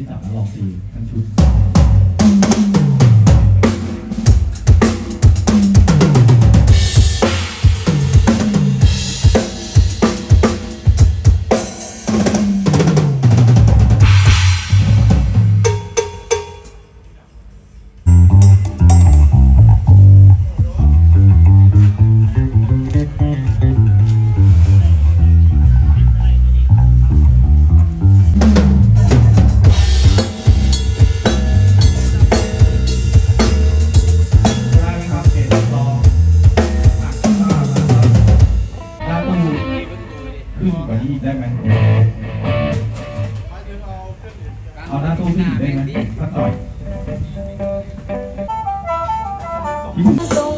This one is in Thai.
ได้จับแล้วลองตีทั้งชุด 嗯。